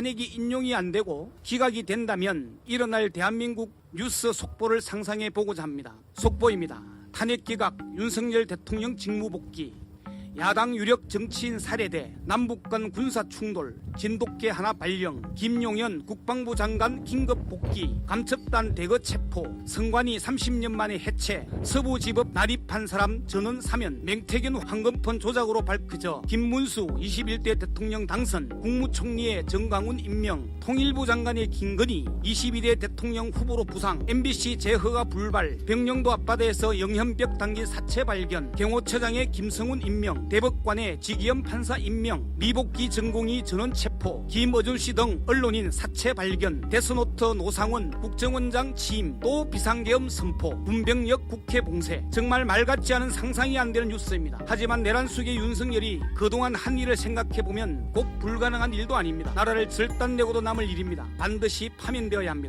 탄핵이 인용이 안 되고 기각이 된다면 일어날 대한민국 뉴스 속보를 상상해 보고자 합니다. 속보입니다. 탄핵 기각 윤석열 대통령 직무복귀 야당 유력 정치인 살해대 남북 간 군사 충돌 진돗개 하나 발령 김용현 국방부 장관 긴급 복귀 감첩단 대거 체포 성관이 30년 만에 해체 서부지법 난입한 사람 전원 사면 맹태균 황금폰 조작으로 밝혀져 김문수 21대 대통령 당선 국무총리의 정강훈 임명 통일부 장관의 김건희 22대 대통령 후보로 부상 MBC 재허가 불발 병영도 앞바다에서 영현벽 담긴 사체 발견 경호처장의 김성훈 임명 대법관의 지기현 판사 임명 미복귀 전공이 전원 체포 김어준 씨 등 언론인 사체 발견 데스노트 노상원 국정원장 취임 또 비상계엄 선포 문병력 국회 봉쇄. 정말 말 같지 않은 상상이 안 되는 뉴스입니다. 하지만 내란 속의 윤석열이 그동안 한 일을 생각해 보면 꼭 불가능한 일도 아닙니다. 나라를 절단내고도 남을 일입니다. 반드시 파면되어야 합니다